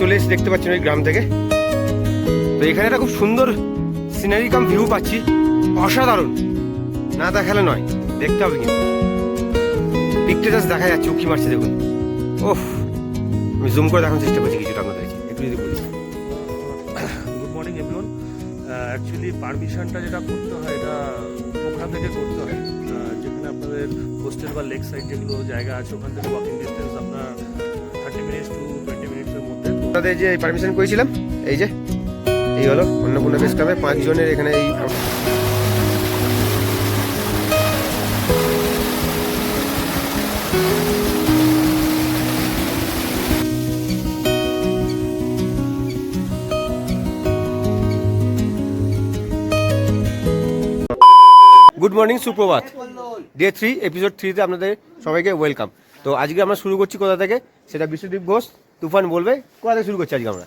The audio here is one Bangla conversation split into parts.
চলে এসে দেখতে পাচ্ছেন ওই গ্রাম থেকে। তো এখানে একটা খুব সুন্দর সিনারি কাম ভিউ পাচ্ছি। অসাধারণ। না দেখালে নয়, দেখতে হবে কিন্তু। পিকটা জাস্ট দেখা যাচ্ছে উকি মারছে দেখুন। ওফ, আমি জুম করে দেখানোর চেষ্টা করছি কিছুটা আপনাদেরকে একটু যদি বলি। গুড মর্নিং এভরিওয়ান অ্যাকচুয়ালি পারমিশনটা যেটা করতে হয়, এটা ওখান থেকে করতে হয়। যেখানে আপনাদের কোস্টাল বা লেক সাইড যেগুলো জায়গা আছে, ওখান থেকে ওয়াকিং ডিস্টেন্স আপনার আপনাদের যে পারমিশন করেছিলাম, এই যে, এই হলো অন্নপূর্ণা বেশ ক্লাবে পাঁচ জনের এখানে এই গুড মর্নিং সুপ্রভাত ডে থ্রি এপিসোড থ্রিতে আপনাদের সবাইকে ওয়েলকাম তো আজকে আমরা শুরু করছি কোথা থেকে? সেটা বিশ্বদীপ ঘোষ তুফান বলবে? কোথা থেকে শুরু করছি আজকে আমরা?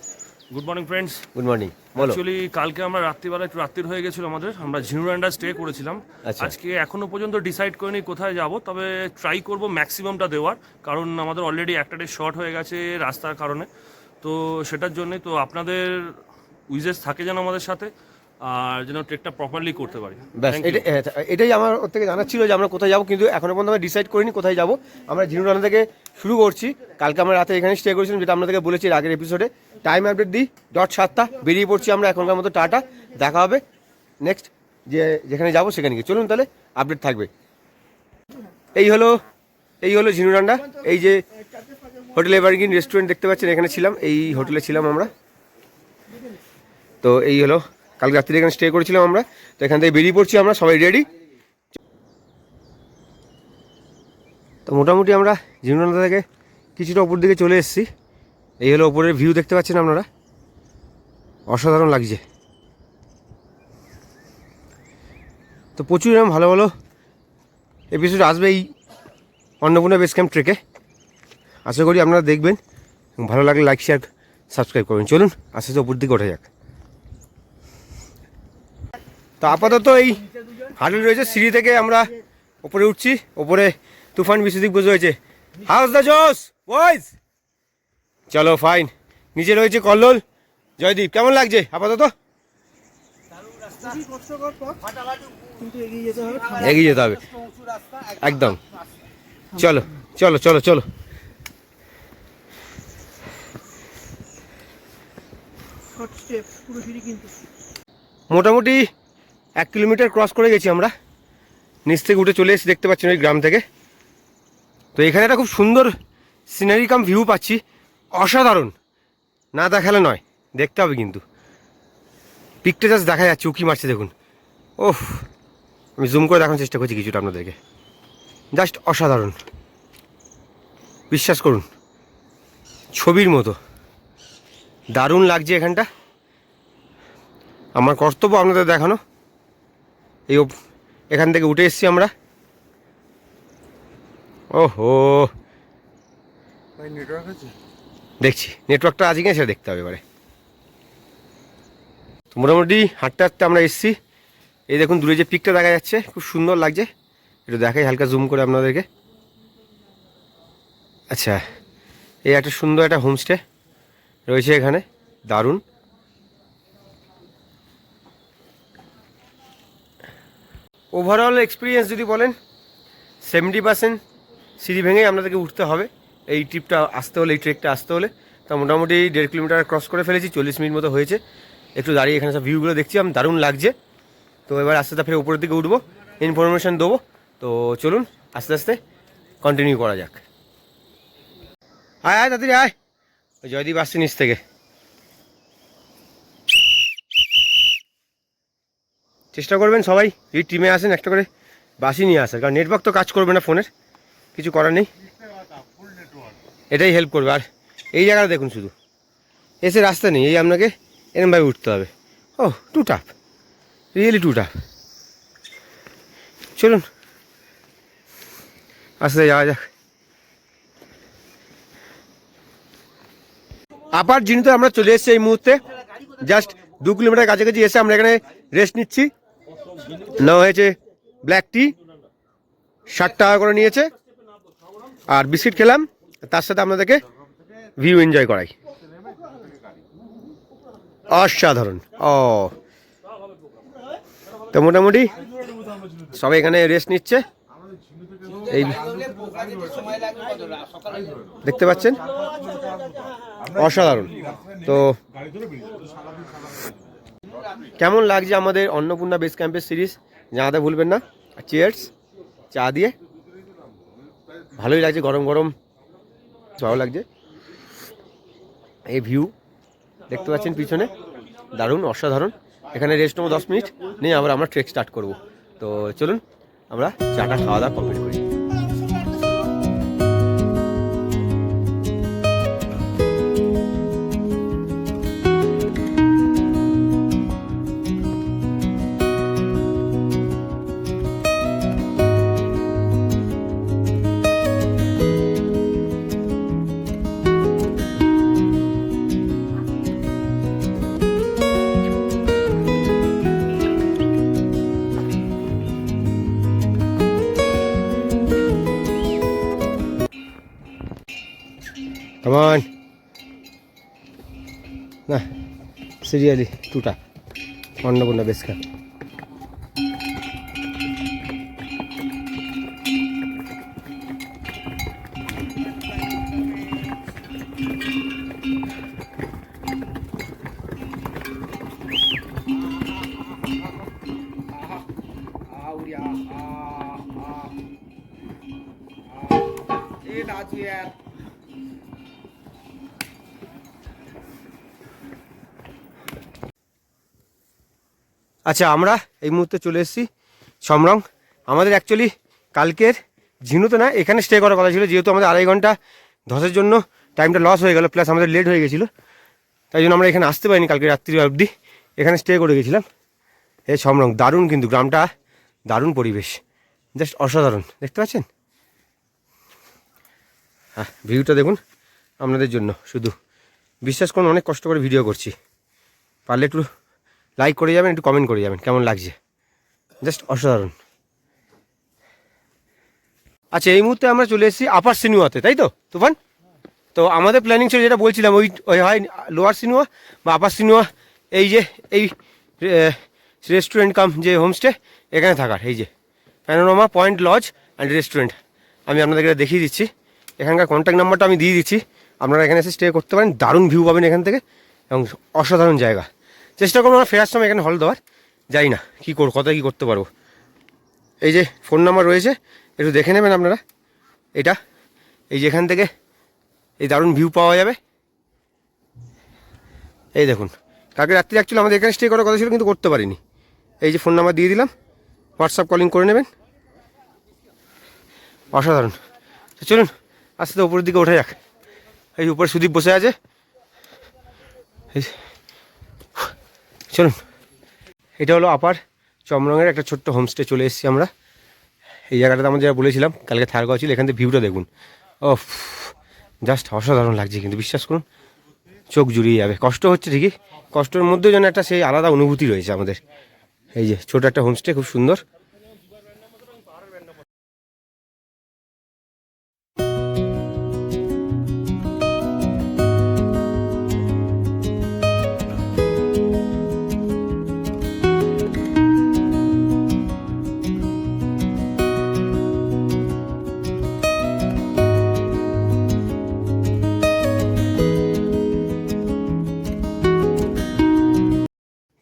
Good morning friends good morning বলো। অ্যাকচুয়ালি কালকে আমরা রাত্রিবেলা একটু রাত্রির হয়ে গেছিল আমাদের। আমরা ঝিনুরান্ডা স্টে করেছিলাম। আচ্ছা। আজকে এখনও পর্যন্ত ডিসাইড করিনি কোথায় যাব তবে ট্রাই করব ম্যাক্সিমামটা দেওয়ার কারণ আমাদের অলরেডি একটা ডে শর্ট হয়ে গেছে রাস্তার কারণে। তো সেটার জন্যই তো আপনাদের উইজেস থাকে যেন আমাদের সাথে। আর যেন ট্রেকটা প্রপারলি করতে পারি। ব্যাস এটা- এটাই আমার ওর থেকে জানার ছিল যে আমরা কোথায় যাব কিন্তু এখনও পর্যন্ত আমরা ডিসাইড করিনি কোথায় যাব। আমরা ঝিনুরানা থেকে শুরু করছি। কালকে আমরা রাতে এখানে স্টে করেছিলাম যেটা আপনাদেরকে বলেছি আগের এপিসোডে টাইম আপডেট দিই ডট সাতটা বেরিয়ে পড়ছি আমরা এখনকার মতো টাটা। দেখা হবে নেক্সট যে যেখানে যাব সেখানে গিয়ে। চলুন তাহলে আপডেট থাকবে। এই হলো এই হলো ঝিনুরান্ডা এই যে হোটেল এভারগ্রিন রেস্টুরেন্ট দেখতে পাচ্ছেন এখানে ছিলাম এই হোটেলে ছিলাম আমরা। তো এই হলো কালকে রাত্রিরে এখানে স্টে করেছিলাম আমরা। তো এখান থেকে বেরিয়ে পড়ছি আমরা, সবাই রেডি তো মোটামুটি আমরা জীবনদা থেকে কিছুটা উপর দিকে চলে এসেছি। এই হলো ওপরের ভিউ দেখতে পাচ্ছেন আপনারা। অসাধারণ লাগছে। তো প্রচুর এরকম ভালো ভালো এপিসোড আসবে এই অন্নপূর্ণা বেস ক্যাম্প ট্রেকে আশা করি আপনারা দেখবেন। ভালো লাগলে লাইক শেয়ার সাবস্ক্রাইব করবেন। চলুন, আস্তে আস্তে উপর দিকে ওঠা যাক। তো আপাতত এই হাডেল রয়েছে, সিঁড়ি থেকে আমরা ওপরে উঠছি, ওপরে তুফান বিশ্বদীপ বসে রয়েছে। হাউস দ্য জোস বয়েজ চলো ফাইন নিচে রয়েছে কল্লোল। জয়দীপ, কেমন লাগছে আপাতত? এগিয়ে যেতে হবে। একদম। চলো চলো চলো চলো। মোটামুটি এক কিলোমিটার ক্রস করে গেছি আমরা। নিচ থেকে উঠে চলে এসে দেখতে পাচ্ছেন ওই গ্রাম থেকে। তো এখানে একটা খুব সুন্দর সিনারি কাম ভিউ পাচ্ছি। অসাধারণ। না দেখালে নয়, দেখতে হবে কিন্তু। পিকটা জাস্ট দেখা যাচ্ছে, উকি মারছে, দেখুন। ওফ, আমি জুম করে দেখানোর চেষ্টা করছি কিছুটা আপনাদেরকে। জাস্ট অসাধারণ। বিশ্বাস করুন, ছবির মতো। দারুণ লাগছে এখানটা। আমার কর্তব্য আপনাদের দেখানো। এই এখান থেকে উঠে এসেছি আমরা। ওহো। নেটওয়ার্ক আছে? দেখছি নেটওয়ার্কটা আছে কিনা সেটা দেখতে হবে এবারে। তো মোটামুটি হাঁটতে হাঁটতে আমরা এসেছি। এই দেখুন দূরে যে পিকটা দেখা যাচ্ছে খুব সুন্দর লাগছে। একটু দেখাই হালকা জুম করে আপনাদেরকে। আচ্ছা এই একটা সুন্দর একটা হোমস্টে রয়েছে এখানে দারুণ। ওভারঅল এক্সপিরিয়েন্স যদি বলেন সেভেন্টি পার্সেন্ট সিঁড়ি ভেঙেই আপনাদেরকে উঠতে হবে। এই ট্রিপটা আসতে হলে, এই ট্রেকটা আসতে হলে। তা মোটামুটি দেড় কিলোমিটার ক্রস করে ফেলেছি, চল্লিশ মিনিট মতো হয়েছে। একটু দাঁড়িয়ে এখানে সব ভিউগুলো দেখছি, আমি দারুণ লাগছে। তো এবার আস্তে আস্তে ফের উপরের দিকে উঠবো ইনফরমেশান দেবো। তো চলুন, আস্তে আস্তে কন্টিনিউ করা যাক। আয় আয় তাড়াতাড়ি আয়। জয়দীপ আসছে নিচ থেকে। চেষ্টা করবেন সবাই যদি টিমে আসেন, একটা করে বাসি নিয়ে আসার। কারণ নেটওয়ার্ক তো কাজ করবে না ফোনের, কিছু করার নেই। এটাই হেল্প করবে। আর এই জায়গাটা দেখুন শুধু। এসে রাস্তা নেই, এই আপনাকে এরমভাবে উঠতে হবে। ও too tough really too tough চলুন। আস্তে যাওয়া যাক। আপার জিনিতে আমরা চলে এসেছি এই মুহূর্তে। জাস্ট দু কিলোমিটার কাছাকাছি এসে আমরা এখানে রেস্ট নিচ্ছি। নেওয়া হয়েছে ব্ল্যাক টি, ষাট টাকা করে নিয়েছে। আর বিস্কিট খেলাম, তার সাথে আপনাদেরকে ভিউ এনজয় করাই। অসাধারণ, ও। তো মোটামুটি সবাই এখানে রেস্ট নিচ্ছে। এই দেখতে পাচ্ছেন? অসাধারণ। তো কেমন লাগছে আমাদের অন্নপূর্ণা বেস ক্যাম্পের সিরিজ? জানাতে ভুলবেন না। চিয়ার্স চা দিয়ে। ভালোই লাগছে, গরম গরম। ভালো লাগছে। এই ভিউ দেখতে পাচ্ছেন পিছনে। দারুণ, অসাধারণ। এখানে রেস্ট নেব দশ মিনিট। নিয়ে আবার আমরা ট্রেক স্টার্ট করব। তো চলুন, আমরা চাটা খাওয়া দাওয়া কমপ্লিট করি। সিরিয়ালি টুটা অন্নপূর্ণা বেশ ক্যাম্প আচ্ছা আমরা এই মুহূর্তে চলে এসেছি সমরং। আমাদের অ্যাকচুয়ালি কালকের ঝিনুতে না, এখানে স্টে করার কথা ছিল, যেহেতু আমাদের আড়াই ঘণ্টা ধসের জন্য টাইমটা লস হয়ে গেল প্লাস আমাদের লেট হয়ে গেছিল। তাই জন্য আমরা এখানে আসতে পারিনি কালকে রাত্রি অবধি। এখানে স্টে করে গেছিলাম। এই সমরং, দারুণ কিন্তু গ্রামটা, দারুণ পরিবেশ। জাস্ট অসাধারণ, দেখতে পাচ্ছেন? হ্যাঁ ভিউটা দেখুন আপনাদের জন্য, শুধু। বিশ্বাস করুন, অনেক কষ্ট করে ভিডিও করছি। পারলে একটু লাইক করে যাবেন, একটু কমেন্ট করে যাবেন, কেমন লাগছে? জাস্ট অসাধারণ। আচ্ছা এই মুহূর্তে আমরা চলে এসেছি আপার সিনেমাতে তাই তো, তুফান? তো আমাদের প্ল্যানিং ছিল যেটা বলছিলাম, ওই ওই হয় লোয়ার সিনেমা বা আপার সিনেমা এই যে, এই রেস্টুরেন্ট কাম যে হোমস্টে এখানে থাকার, এই যে। Panorama point lodge and restaurant আমি আপনাদেরকে দেখিয়ে দিচ্ছি। এখানকার কন্ট্যাক্ট নাম্বারটা আমি দিয়ে দিচ্ছি। আপনারা এখানে এসে স্টে করতে পারেন। দারুণ ভিউ পাবেন এখান থেকে এবং অসাধারণ জায়গা। চেষ্টা করব আমরা ফেরার সময় এখানে হল দেওয়ার। যাই না কী কর কত কী করতে পারব। এই যে ফোন নাম্বার রয়েছে, একটু দেখে নেবেন আপনারা। এটা, এই যে এখান থেকে, এই দারুণ ভিউ পাওয়া যাবে। এই দেখুন, কালকে রাত্রি অ্যাকচুয়ালি আমাদের এখানে স্টে করার কথা ছিল, কিন্তু করতে পারিনি। এই যে ফোন নাম্বার দিয়ে দিলাম হোয়াটসঅ্যাপ কলিং করে নেবেন। অসাধারণ। চলুন, আস্তে উপরের দিকে ওঠা যাক। এই উপরে সুদীপ বসে আছে। এই চলুন। এটা হলো আপার চমরঙের একটা ছোট্ট হোমস্টে চলে এসেছি আমরা। এই জায়গাটাতে আমরা যেটা বলেছিলাম, কালকে থার ছিল, এখান থেকে ভিউটা দেখুন। ও জাস্ট অসাধারণ লাগছে কিন্তু, বিশ্বাস করুন, চোখ জুড়িয়ে যাবে। কষ্ট হচ্ছে ঠিকই, কষ্টের মধ্যেও যেন একটা সেই আলাদা অনুভূতি রয়েছে আমাদের। এই যে, ছোটো একটা হোমস্টে খুব সুন্দর।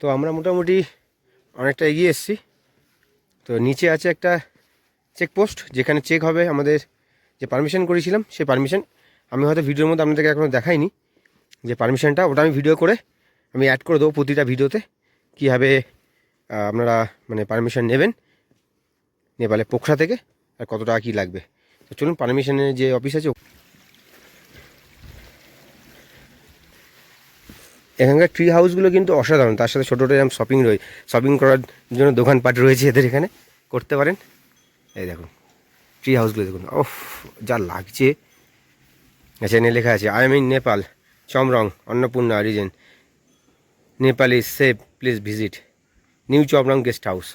তো আমরা মোটামুটি অনেকটা এগিয়ে এসেছি। তো নিচে আছে একটা চেকপোস্ট যেখানে চেক হবে আমাদের যে পারমিশন করেছিলাম, সেই পারমিশন আমি হয়তো ভিডিওর মধ্যে আপনাদেরকে এখনও দেখাইনি যে পারমিশনটা ওটা আমি ভিডিও করে আমি অ্যাড করে দেবো প্রতিটা ভিডিওতে, কীভাবে আপনারা মানে পারমিশন নেবেন নেপালে পোখরা থেকে আর কত টাকা কী লাগবে। তো চলুন পারমিশনের যে অফিস আছে এখানকার ট্রি হাউসগুলো কিন্তু অসাধারণ। তার সাথে ছোটো এরকম শপিং রয়ে শপিং করার জন্য দোকানপাট রয়েছে এদের এখানে। করতে পারেন। এই দেখুন ট্রি হাউসগুলো দেখুন। ওফ যা লাগছে। আচ্ছা এনে লেখা আছে I am in Nepal Chhomrong Annapurna region Nepal is safe please visit new Chhomrong guest house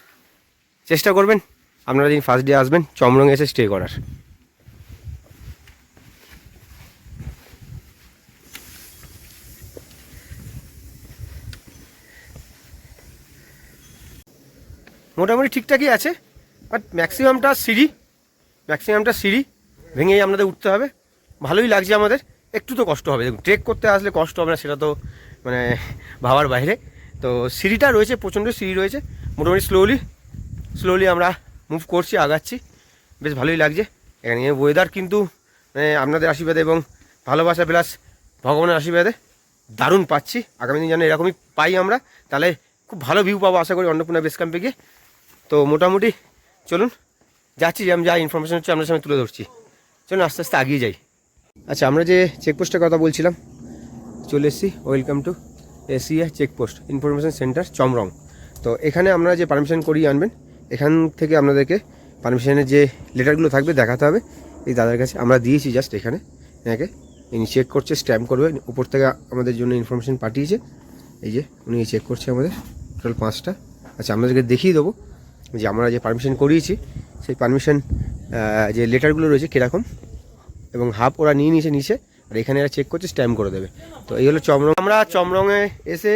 চেষ্টা করবেন, আপনারা দিন ফার্স্ট ডে আসবেন চমরং এসে স্টে করার। মোটামুটি ঠিকঠাকই আছে বাট ম্যাক্সিমামটা সিঁড়ি ম্যাক্সিমামটা সিঁড়ি ভেঙেই আপনাদের উঠতে হবে। ভালোই লাগছে আমাদের, একটু তো কষ্ট হবে। দেখুন ট্রেক করতে আসলে কষ্ট হবে না, সেটা তো মানে ভাবার বাইরে। তো সিঁড়িটা রয়েছে, প্রচণ্ড সিঁড়ি রয়েছে। মোটামুটি স্লোলি স্লোলি আমরা মুভ করছি, আগাচ্ছি। বেশ ভালোই লাগছে। এখানে ওয়েদার কিন্তু মানে আপনাদের আশীর্বাদে এবং ভালোবাসা প্লাস ভগবানের আশীর্বাদে দারুণ পাচ্ছি। আগামী দিন যেন এরকমই পাই আমরা, তাহলে খুব ভালো ভিউ পাবো, আশা করি অন্নপূর্ণা বেস ক্যাম্পে গিয়ে। তো মোটামুটি চলুন, যাচ্ছি যে আমি যা ইনফরমেশন হচ্ছে আপনার সামনে তুলে ধরছি। চলুন, আস্তে আস্তে আগিয়ে যাই। আচ্ছা আমরা যে চেকপোস্টের কথা বলছিলাম, চলে এসেছি welcome to ACA checkpost information centre Chhomrong তো এখানে আপনারা যে পারমিশন করিয়ে আনবেন, এখান থেকে আপনাদেরকে পারমিশনের যে লেটারগুলো থাকবে, দেখাতে হবে। এই দাদার কাছে আমরা দিয়েছি জাস্ট এখানে। এনাকে ইনি চেক করছে স্ট্যাম্প করবে, উপর থেকে আমাদের জন্য ইনফরমেশন পাঠিয়েছে। এই যে, উনি চেক করছে আমাদের টোটাল পাঁচটা। আচ্ছা আপনাদেরকে দেখিয়ে দেবো। যে আমরা যে পারমিশন করিয়েছি, সেই পারমিশন যে লেটারগুলো রয়েছে কীরকম, এবং হাফ ওরা নিয়ে নিয়েছে নিচে, আর এখানে এরা চেক করছে স্ট্যাম্প করে দেবে। তো এই হলো চমরং। আমরা চমরংয়ে এসে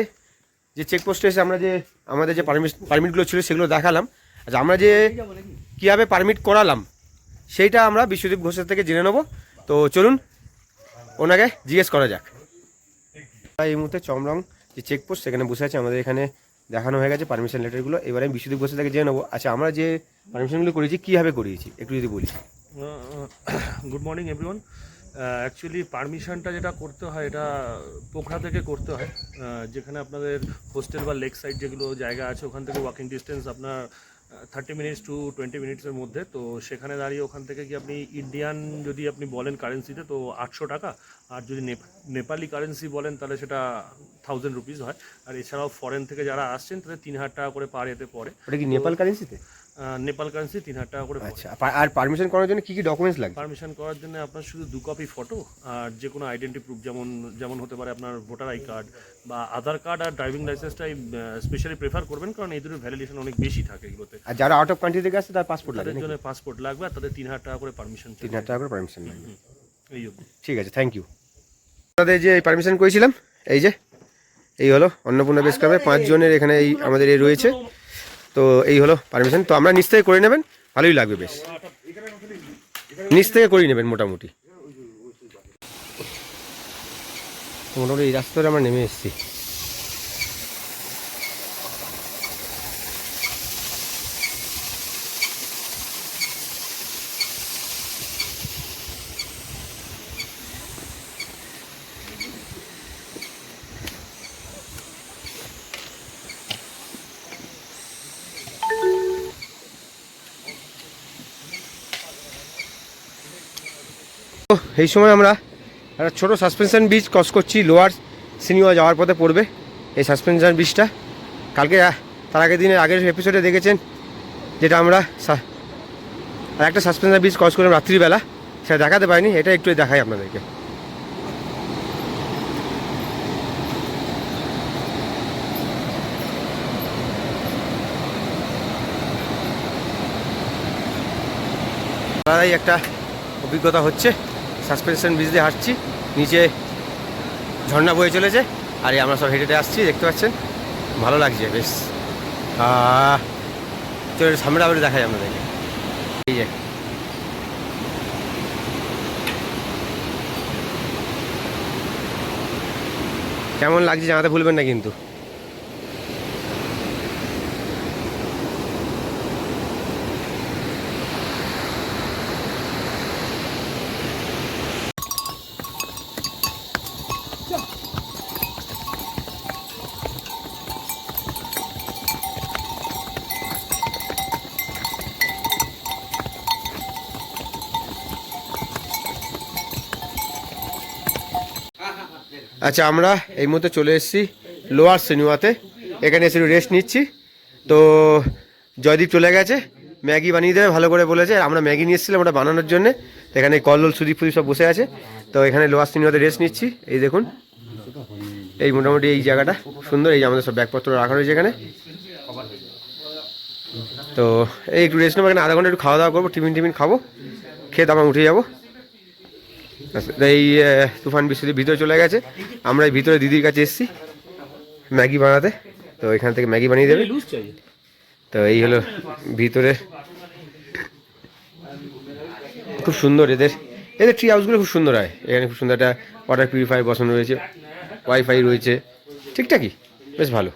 যে চেকপোস্টে এসে আমরা যে, আমাদের যে পারমিট পারমিটগুলো ছিল সেগুলো দেখালাম। আচ্ছা আমরা যে কীভাবে পারমিট করালাম, সেইটা আমরা বিশ্বদীপ ঘোষের থেকে জেনে নেব। তো চলুন, ওনাকে জিজ্ঞেস করা যাক। এই মুহূর্তে চমরং যে চেকপোস্ট সেখানে বসে আছে, আমাদের এখানে দেখানো হয়ে গেছে পারমিশন লেটারগুলো এবারে আমি বিশ্বদীপ ঘোষের থেকে জেনে নেব। আচ্ছা আমরা যে পারমিশনগুলো করেছি, কীভাবে করিয়েছি? একটু যদি বলি। Good morning everyone. অ্যাকচুয়ালি পারমিশনটা যেটা করতে হয়, এটা পোখরা থেকে করতে হয়। যেখানে আপনাদের হোস্টেল বা লেক সাইড যেগুলো জায়গা আছে, ওখান থেকে ওয়াকিং ডিস্টেন্স আপনার থার্টি মিনিটস টু টোয়েন্টি মিনিটসের মধ্যে। তো সেখানে দাঁড়িয়ে ওখান থেকে কি আপনি ইন্ডিয়ান যদি আপনি বলেন কারেন্সিতে তো আটশো টাকা। আর যদি নেপ- নেপালি কারেন্সি বলেন, তাহলে সেটা থাউজেন্ড রুপিস হয়। আর এছাড়াও ফরেন থেকে যারা আসছেন তাদের তিন হাজার টাকা করে পার এতে পড়ে। ওটা কি নেপাল কারেন্সিতে নেপাল কারেন্সি তিন হাজার টাকা করে আচ্ছা আর পারমিশন করার জন্য কী কী ডকুমেন্টস লাগে? পারমিশন করার জন্য আপনার শুধু দু কপি ফটো আর যে কোনো আইডেন্টি প্রুফ যেমন যেমন হতে পারে আপনার ভোটার আই কার্ড বা আধার কার্ড আর ড্রাইভিং লাইসেন্সটাই স্পেশালি প্রেফার করবেন কারণ এই দুটোর ভ্যালিডেশন অনেক বেশি থাকে এগুলোতে। আর যারা আউট অফ কান্ট্রি থেকে আসছে তার পাসপোর্ট লাগবে তাদের জন্য পাসপোর্ট লাগবে আর তাদের তিন হাজার টাকা করে পারমিশন তিন হাজার টাকা করে পারমিশন লাগবে এই ঠিক আছে থ্যাংক ইউ আমাদের যে পারমিশন করেছিলাম এই যে এই হলো অন্নপূর্ণা বেস ক্লাবে পাঁচজনের এখানে এই আমাদের এই রয়েছে। তো এই হলো পারমিশন তো আমরা নিচ থেকে করে নেবেন, ভালোই লাগবে বেশ। নিচ থেকে করে নেবেন মোটামুটি। মোটামুটি এই রাস্তাটা আমরা নেমে এসেছি। এই সময় আমরা একটা ছোটো সাসপেনশন ব্রিজ ক্রস করছি লোয়ার সিনিমা যাওয়ার পথে পড়বে। এই সাসপেনশন ব্রিজটা কালকে তার আগের দিনের আগের এপিসোডে দেখেছেন, যেটা আমরা আর একটা সাসপেনশন ব্রিজ ক্রস করলাম রাত্রিবেলা, সেটা দেখাতে পারিনি, এটা একটু দেখাই আপনাদেরকে। একটা অভিজ্ঞতা হচ্ছে। সাসপেনশন ব্রিজ দিয়ে হাঁটছি, নিচে ঝর্ণা বয়ে চলেছে, আর আমরা সব হেঁটে হেঁটে আসছি, দেখতে পাচ্ছেন? ভালো লাগছে, বেশ। এর সামনে আবার দেখাই আপনাদেরকে। এই যে। কেমন লাগছে জানাতে ভুলবেন না কিন্তু। আচ্ছা আমরা এই মুহূর্তে চলে এসেছি লোয়ার সিনেমাতে। এখানে এসে রেস্ট নিচ্ছি। তো জয়দীপ চলে গেছে। ম্যাগি বানিয়ে দেবে, ভালো করে বলেছে। আমরা ম্যাগি নিয়ে এসেছিলাম ওটা বানানোর জন্য। এখানে কল্লোল, সুদীপ ফুদীপ সব বসে আছে। তো এখানে লোয়ার সিনেমাতে রেস্ট নিচ্ছি। এই দেখুন, এই মোটামুটি এই জায়গাটা সুন্দর। এই যে আমাদের সব ব্যাগপত্র রাখা রয়েছে এখানে। তো এই একটু রেস্ট নেব। এখানে আধা ঘণ্টা একটু খাওয়া দাওয়া করব। টিফিন টিফিন খাব। খেয়ে তারপর উঠে যাব। এই তুফান বিশ্বজিৎ ভিতরে চলে গেছে। আমরা ভিতরে দিদির কাছে এসেছি, ম্যাগি বানাতে। তো এখান থেকে ম্যাগি বানিয়ে দেবে। তো এই হলো ভিতরে। খুব সুন্দর এদের। এদের ট্রি হাউসগুলো খুব সুন্দর হয়। এখানে খুব সুন্দর একটা ওয়াটার পিউরিফায়ার বসানো রয়েছে ওয়াইফাই রয়েছে। ঠিকঠাকই, বেশ ভালো।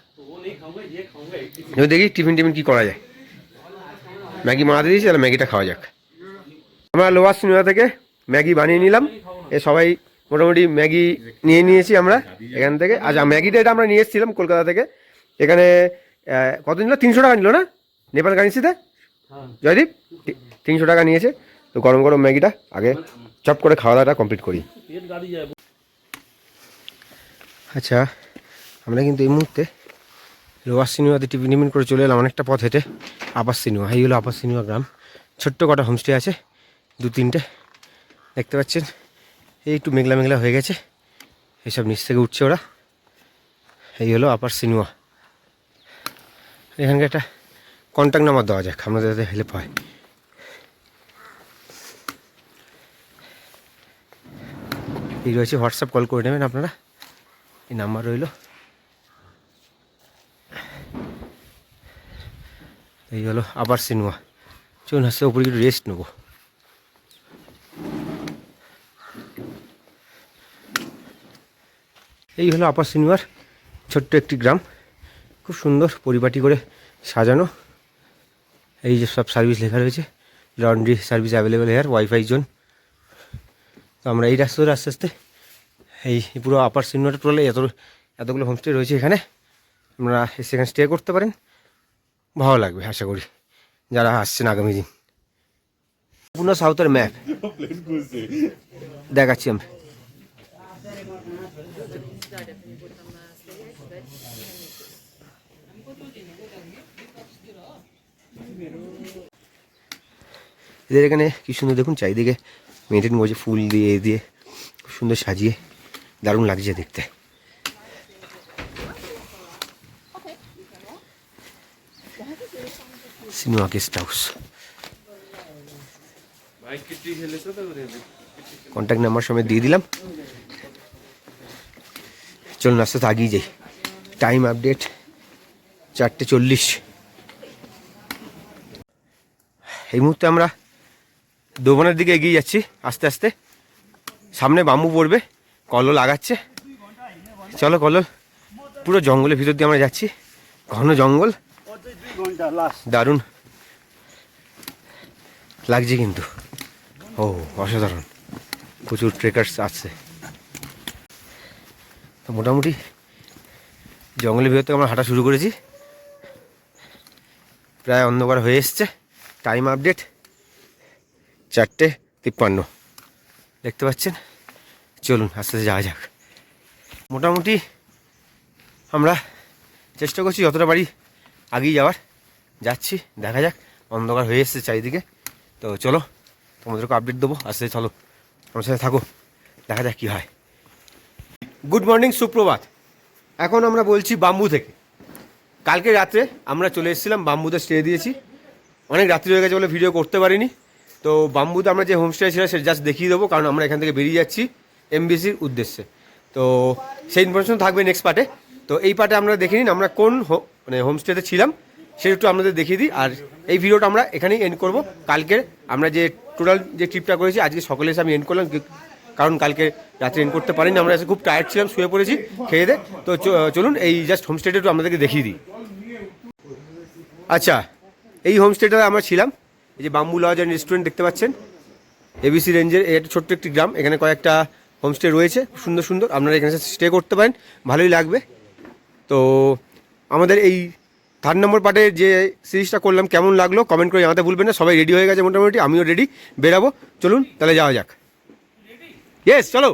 এবার দেখি টিফিন টিফিন কী করা যায়। ম্যাগি মারাতে দিয়েছি, তাহলে ম্যাগিটা খাওয়া যাক। আমরা লোয়ার সিনেমা থেকে ম্যাগি বানিয়ে নিলাম। এ সবাই মোটামুটি ম্যাগি নিয়ে নিয়েছি আমরা এখান থেকে। আচ্ছা ম্যাগিটা এটা আমরা নিয়ে এসেছিলাম কলকাতা থেকে। এখানে কত নিল তিনশো টাকা নিল না? নেপাল কারেন্সিতে? জয়দীপ? তিনশো টাকা নিয়েছে। তো গরম গরম ম্যাগিটা আগে চপ করে খাওয়া দাওয়াটা কমপ্লিট করি। আচ্ছা আমরা কিন্তু এই মুহূর্তে লোয়ার সিনেমাতে টিফিন টিফিন করে চলে এলাম। অনেকটা পথ হেঁটে। আপার সিনেমা এই হলো আপার সিনেমা গ্রাম। ছোট্ট কটা হোমস্টে আছে, দু তিনটে। দেখতে পাচ্ছেন? এই একটু মেঘলা মেঘলা হয়ে গেছে। এইসব নিচ থেকে উঠছে ওরা। এই হলো আপার সিনেমা। এখানকার একটা কন্ট্যাক্ট নাম্বার দেওয়া যাক আপনাদের যাতে হেল্প হয়। এই রয়েছে হোয়াটসঅ্যাপ কল করে নেবেন আপনারা। এই নাম্বার রইল। এই হলো আবার সিনেমা। চলুন আসতে উপরে একটু রেস্ট নেব। এই হলো আপার সিনেমার ছোট্ট একটি গ্রাম। খুব সুন্দর পরিপাটি করে সাজানো। এই যে সব সার্ভিস লেখা রয়েছে। Laundry service available here WiFi zone তো আমরা এই রাস্তা ধরে আস্তে আস্তে এই পুরো আপার সিনেমাটা টোটালে এত এতগুলো হোমস্টে রয়েছে এখানে। আপনারা সেখানে স্টে করতে পারেন। ভালো লাগবে আশা করি। যারা আসছেন আগামী দিন। সম্পূর্ণ সাউথের ম্যাপ দেখাচ্ছি আমি এদের এখানে কি সুন্দর দেখুন, চারিদিকে মেনটেন করছে ফুল দিয়ে দিয়ে, খুব সুন্দর সাজিয়ে, দারুণ লাগছে দেখতে। Sinuwa guest house contact number সময় দিয়ে দিলাম। চলুন, আস্তে আস্তে আগিয়ে যাই। টাইম আপডেট চারটে চল্লিশ। এই মুহূর্তে আমরা দোবনের দিকে এগিয়ে যাচ্ছি, আস্তে আস্তে। সামনে বাম্বু পড়বে কল্লো লাগাচ্ছে। চলো কল্লো পুরো জঙ্গলের ভিতর দিয়ে আমরা যাচ্ছি। ঘন জঙ্গল। দারুণ। লাগছে কিন্তু। ও, অসাধারণ। প্রচুর ট্রেকার্স আছে তো মোটামুটি জঙ্গলের ভিতর থেকে আমরা হাঁটা শুরু করেছি। প্রায় অন্ধকার হয়ে এসছে। টাইম আপডেট চারটে তিপ্পান্ন। দেখতে পাচ্ছেন? চলুন, আস্তে আস্তে যাওয়া যাক। মোটামুটি আমরা চেষ্টা করছি যতটা বাড়ি আগিয়ে যাওয়ার। যাচ্ছি, দেখা যাক। অন্ধকার হয়ে এসছে চারিদিকে। তো চলো, তোমাদেরকে আপডেট দেবো। আস্তে চলো, আমার সাথে থাকো। দেখা যাক কী হয়। গুড মর্নিং সুপ্রভাত। এখন আমরা বলছি বাম্বু থেকে। কালকে রাত্রে আমরা চলে এসেছিলাম বাম্বুতে স্টে দিয়েছি। অনেক রাত্রি হয়ে গেছে বলে ভিডিও করতে পারিনি। তো বাম্বুতে আমরা যে হোমস্টে ছিল সেটা জাস্ট দেখিয়ে দেবো, কারণ আমরা এখান থেকে বেরিয়ে যাচ্ছি এমবিসির উদ্দেশ্যে। তো সেই ইনফরমেশন থাকবে নেক্সট পার্টে তো এই পার্টে আমরা দেখে নিন আমরা কোন মানে হোমস্টেতে ছিলাম, সেটা একটু আপনাদের দেখিয়ে দিই। আর এই ভিডিওটা আমরা এখানেই এন্ড করব। কালকের আমরা যে টোটাল যে ট্রিপটা করেছি, আজকে সকালে এসে আমি এন্ড করলাম। কারণ কালকে রাত্রে এন্ড করতে পারিনি, আমরা খুব টায়ার্ড ছিলাম, শুয়ে পড়েছি, খেয়ে দে। তো চলুন, এই জাস্ট হোমস্টেটা একটু আপনাদেরকে দেখিয়ে দিই। আচ্ছা এই হোমস্টেটাতে আমরা ছিলাম, এই যে বাম্বু লজ অ্যান্ড রেস্টুরেন্ট দেখতে পাচ্ছেন। এবিসি রেঞ্জের একটা ছোট্ট একটি গ্রাম, এখানে কয়েকটা হোমস্টে রয়েছে সুন্দর সুন্দর। আপনারা এখানে স্টে করতে পারেন, ভালোই লাগবে। তো আমাদের এই থার্ড নম্বর পার্টে যে সিরিজটা করলাম, কেমন লাগল কমেন্ট করে জানাতে ভুলবেন না, সবাই রেডি হয়ে গেছে মোটামুটি, আমিও রেডি বেরাবো। চলুন, তাহলে যাওয়া যাক। ইয়েস চলো